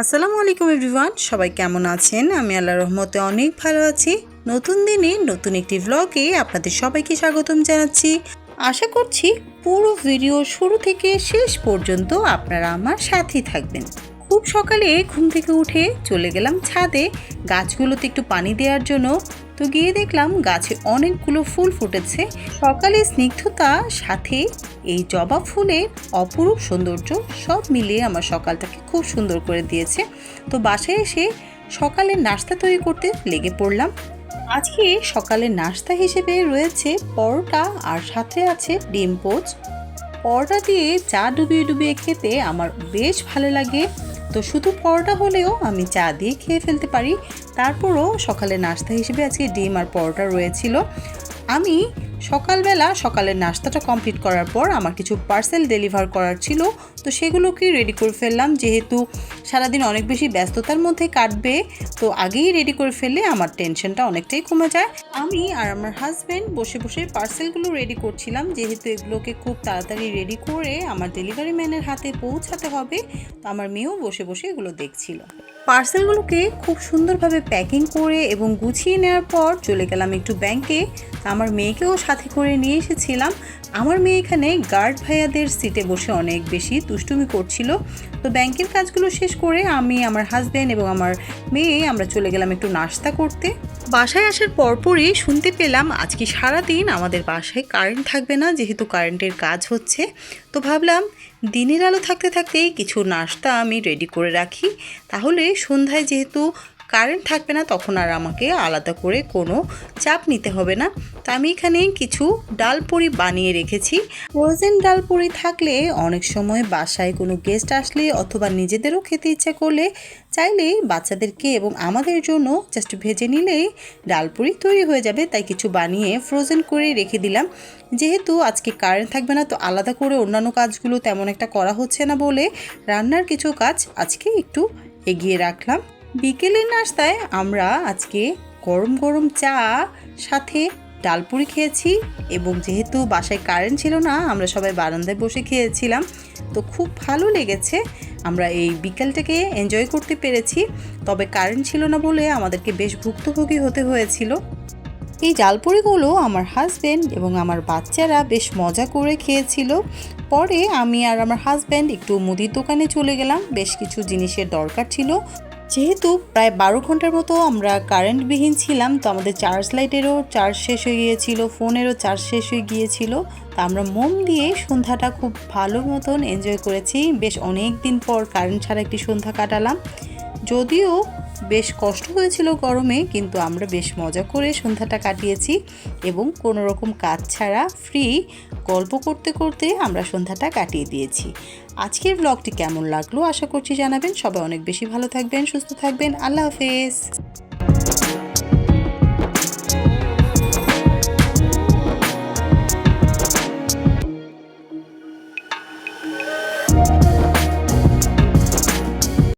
আসসালামু আলাইকুম এভরিওয়ান, সবাই কেমন আছেন? আমি আল্লাহ রহমতে অনেক ভালো আছি। নতুন দিনে নতুন একটি ব্লগে আপনাদের সবাইকে স্বাগতম জানাচ্ছি। আশা করছি পুরো ভিডিও শুরু থেকে শেষ পর্যন্ত আপনারা আমার সাথেই থাকবেন। খুব সকালে ঘুম থেকে উঠে চলে গেলাম ছাদে। গাছগুলোতে একটু পানি দেওয়ার জন্য তো গিয়ে দেখলাম গাছে অনেকগুলো ফুল ফুটেছে। সকালে স্নিগ্ধতা, সাথে এই জবা ফুলের অপরূপ সৌন্দর্য সব মিলিয়ে আমার সকালটাকে খুব সুন্দর করে দিয়েছে। তো বাসায় এসে সকালে নাস্তা তৈরি করতে লেগে পড়লাম। আজকে সকালের নাস্তা হিসেবে রয়েছে পরোটা আর সাথে আছে ডিম পোচ। পরোটা দিয়ে চা ডুবিয়ে ডুবিয়ে খেতে আমার বেশ ভালো লাগে। তো শুধু পরোটা হলেও আমি চা দিয়ে খেয়ে ফেলতে পারি। তারপরও সকালে নাস্তা হিসেবে আজকে ডিম আর পরোটা রয়েছিল। আমি সকালবেলা সকালের নাস্তাটা কমপ্লিট করার পর আমার কিছু পার্সেল ডেলিভার করার ছিল। তো সেগুলোকে রেডি করে ফেললাম। যেহেতু সারাদিন অনেক বেশি ব্যস্ততার মধ্যে কাটবে, তো আগেই রেডি করে ফেললে আমার টেনশনটা অনেকটাই কমে যায়। আমি আর আমার হাজব্যান্ড বসে বসে পার্সেলগুলো রেডি করছিলাম, যেহেতু এগুলোকে খুব তাড়াতাড়ি রেডি করে আমার ডেলিভারি ম্যানের হাতে পৌঁছাতে হবে, তো আমার মেয়েও বসে বসে এগুলো দেখছিল। পার্সেলগুলোকে খুব সুন্দরভাবে প্যাকিং করে এবং গুছিয়ে নেওয়ার পর চলে গেলাম একটু ব্যাংকে আমার মেয়েকেও সাথে করে নিয়ে এসেছিলাম। আমার মেয়ে এখানে গার্ড ভাইয়াদের সিটে বসে অনেক বেশি দুষ্টুমি করছিল, তো ব্যাংকের কাজগুলো শেষ করে আমি, আমার হাজব্যান্ড এবং আমার মেয়ে আমরা চলে গেলাম একটু নাস্তা করতে। বাসায় আসার পরপরই শুনতে পেলাম আজকে সারাদিন আমাদের বাসায় কারেন্ট থাকবে না, যেহেতু কারেন্টের কাজ হচ্ছে। তো ভাবলাম, দিনের আলো থাকতে থাকতেই কিছু নাস্তা আমি রেডি করে রাখি। তাহলে সন্ধ্যায় যেহেতু কারেন্ট থাকবে না, তখন আর আমাকে আলাদা করে কোনো চাপ নিতে হবে না। তো আমি এখানে কিছু ডাল পুরি বানিয়ে রেখেছি। ফ্রোজেন ডাল পুরি থাকলে অনেক সময় বাসায় কোনো গেস্ট আসলে অথবা নিজেদেরও খেতে ইচ্ছা করলে চাইলে বাচ্চাদেরকে এবং আমাদের জন্য জাস্ট ভেজে নিলেই ডাল পুরি তৈরি হয়ে যাবে। তাই কিছু বানিয়ে ফ্রোজেন করে রেখে দিলাম। যেহেতু আজকে কারেন্ট থাকবে না, তো আলাদা করে অন্যান্য কাজগুলো তেমন একটা করা হচ্ছে না বলে রান্নার কিছু কাজ আজকে একটু এগিয়ে রাখলাম। বিকেলের নাস্তায় আমরা আজকে গরম গরম চা, সাথে ডালপুরি খেয়েছি এবং যেহেতু বাসায় কারেন্ট ছিল না, আমরা সবাই বারান্দায় বসে খেয়েছিলাম। তো খুব ভালো লেগেছে। আমরা এই বিকেলটাকে এনজয় করতে পেরেছি। তবে কারেন্ট ছিল না বলে আমাদেরকে বেশ ভুক্তভোগী হতে হয়েছিল। এই জালপুরিগুলো আমার হাজব্যান্ড এবং আমার বাচ্চারা বেশ মজা করে খেয়েছিল। পরে আমি আর আমার হাজব্যান্ড একটু মুদির দোকানে চলে গেলাম। বেশ কিছু জিনিসের দরকার ছিল। যেহেতু প্রায় বারো ঘণ্টার মতো আমরা কারেন্টবিহীন ছিলাম, তো আমাদের চার্জ লাইটেরও চার্জ শেষ হয়ে গিয়েছিল ফোনেরও চার্জ শেষ হয়ে গিয়েছিল, তা আমরা মন দিয়ে সন্ধ্যাটা খুব ভালো মতন এনজয় করেছি। বেশ অনেক দিন পর কারেন্ট ছাড়া একটি সন্ধ্যা কাটালাম। যদিও বেশ কষ্ট হয়েছিল গরমে, কিন্তু আমরা বেশ মজা করে সন্ধ্যাটা কাটিয়েছি এবং কোনো রকম কাজ ছাড়া ফ্রি গল্প করতে করতে আমরা সন্ধ্যাটা কাটিয়ে দিয়েছি। আজকের ব্লগটি কেমন লাগল আশা করছি জানাবেন। সবাই অনেক বেশি ভালো থাকবেন, সুস্থ থাকবেন। আল্লাহ হাফেজ।